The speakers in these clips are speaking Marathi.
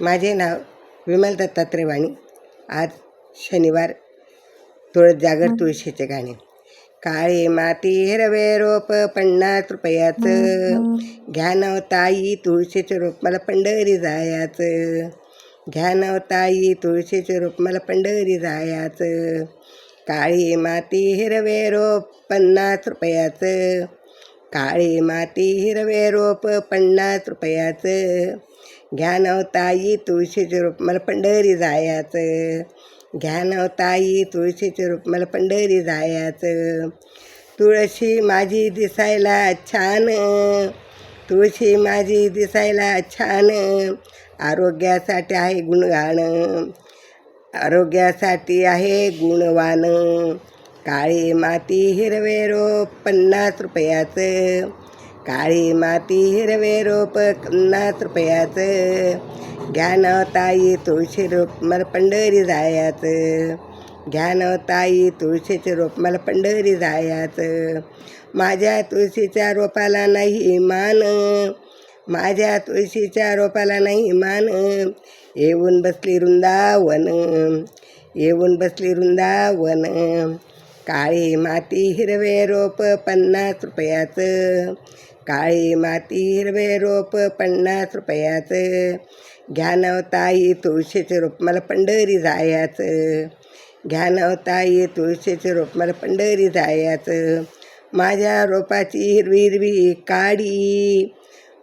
माझे नाव विमल दत्तात्रय वाणी आज शनिवार तुळस जागर तुळशीचे गाणे. काळे माती हिरवे रोप पन्नास रुपयाचं. घ्या नाव ताई तुळशीचे रोप मला पंढरी जायाचं. घ्या नाव ताई तुळशीचे रोप मला पंढरी जायाचं. काळी माती हिरवे रोप पन्नास रुपयाचं. काळी माती हिरवे रोप पन्नास रुपयाचं. घ्या नवताई हो तुळशीचे रोप मला पंढरी जायाचं. घ्या नवताई हो तुळशीचे रोप मला पंढरी जायाचं. तुळशी माझी दिसायला छान. तुळशी माझी दिसायला छान. आरोग्यासाठी आहे गुणगाणं आरोग्यासाठी आहे गुणवान. काळी माती हिरवे रोप पन्नास रुपयाचं. काळी माती हिरवे रोप पन्नास रुपयाचं घ्या तुळशी रोप मला पंढरी जायाचं. घ्या तुळशीचे रोप मला पंढरी जायाचं. माझ्या तुळशीच्या रोपाला नाही मान. माझ्या तुळशीच्या रोपाला नाही मान. येऊन बसली वृंदावन येऊन बसली वृंदावन. काळी माती हिरवे रोप पन्नास रुपयाचं काळी माती हिरवे रोप पन्नास रुपयाचं. घ्या तुळशीचे रोप मला पंढरी जायाचं. घ्या तुळशीचे रोप मला पंढरी जायाचं. माझ्या रोपाची हिरवी हिरवी काडी.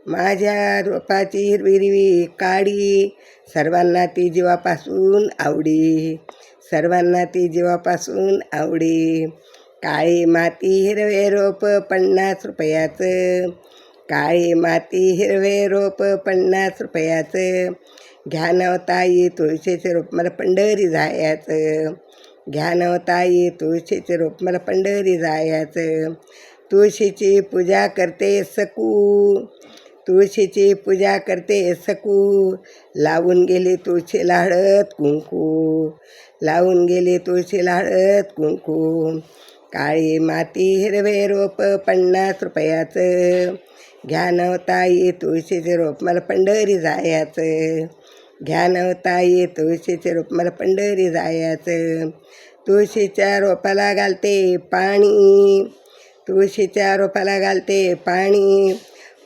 माझ्या रोपाची हिरवी हिरवी काडी. सर्वांना ती जीवापासून आवडी. सर्वांना ती जीवापासून आवडी. काळी माती हिरवे रोप पन्नास रुपयाचं? काळी माती हिरवे रोप पन्नास रुपयाचं? घ्या नवताई तुळशीचे रोप मला पंढरी जायचं. घ्या नवताई तुळशीचे रोप मला पंढरी जायचं. तुळशीची पूजा करते सकू. तुळशीची पूजा करते सकू. लावून गेली तुळशीला हळद कुंकू. लावून गेली तुळशीला हळद कुंकू. काळी माती हिरवे रोप पन्नास रुपयाचं. घ्या नवताई तुळशीचे रोप मला पंढरी जायाचं. घ्या नवताई तुळशीचे रोप मला पंढरी जायाचं. तुळशीच्या रोपाला घालते पाणी. तुळशीच्या रोपाला घालते पाणी.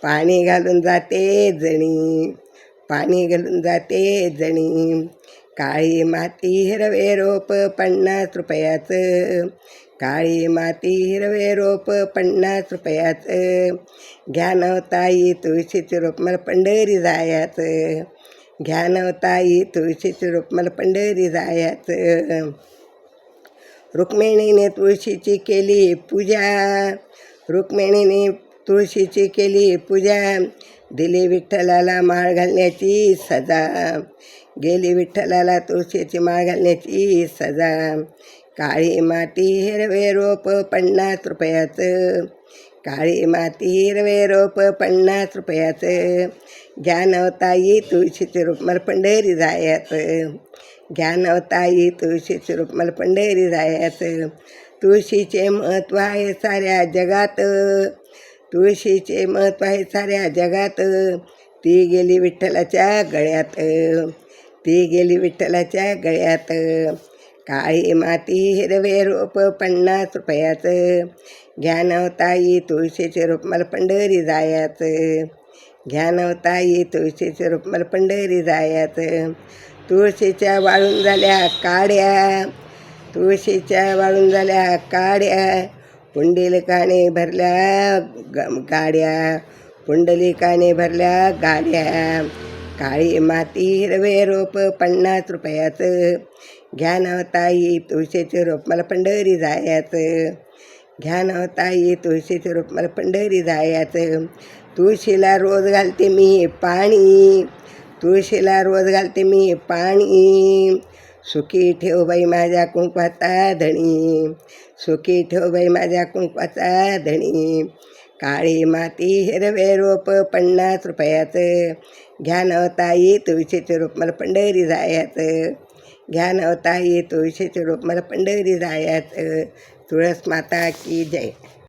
पाणी घालून जाते जणी. पाणी घालून जाते जणी. काळी माती हिरवे रोप पन्नास रुपयाचं. काळी माती हिरवे रोप पन्नास रुपयाचं घ्या नाव तुळशीचे रोप मला पंढरी जायाचं. घ्या नाव तुळशीचे रोप मला पंढरी जायाचं. रुक्मिणीने तुळशीची केली पूजा. रुक्मिणीने तुळशीची केली पूजा. दिली विठ्ठलाला माळ घालण्याची सजा. गेली विठ्ठलाला तुळशीची माळ घालण्याची सजा. काळी माती हिरवे रोप पन्नास रुपयाचं. काळी माती हिरवे रोप पन्नास रुपयाचं. घ्या नवताई हो तुळशीचे रोप मला पंढरी जायचं. घ्या नवताई हो तुळशीचे रोप मला पंढरी जायचं. तुळशीचे महत्त्व आहे साऱ्या जगात. तुळशीचे महत्त्व आहे साऱ्या जगात. ती गेली विठ्ठलाच्या गळ्यात. ती गेली विठ्ठलाच्या गळ्यात. काळी माती हिरवे रोप पन्नास रुपयाचं. घ्या नवताई तुळशीचे रोप मला पंढरी जायाचं. घ्या नवताई तुळशीचे रोप मला पंढरी जायाचं. तुळशीच्या वाळून झाल्या काड्या. तुळशीच्या वाळून झाल्या काड्या. पुंडलिकाने भरल्या ग गाड्या. पुंडलिकाने भरल्या गाड्या. काळी माती हिरवे रोप पन्नास रुपयाचं. घ्या नाव हो ताई तुळशीचे रोप मला पंढरी जायाचं. घ्या नाव हो ताई तुळशीचे रोप मला पंढरी जायाचं. तुळशीला रोज घालते मी पाणी. तुळशीला रोज घालते मी पाणी. सुखी ठेव बाई माझ्या कुंकवाचा धणी. सुखी ठेव बाई माझ्या कुंकवाचा धणी. काळी माती हिरवे रोप पन्नास रुपयाचं घ्या नवताई तुळशीचे रोप मला पंढरी जायचं घ्या नवताई तुळशीचे रोप मला पंढरी जायचं तुळस माता की जय.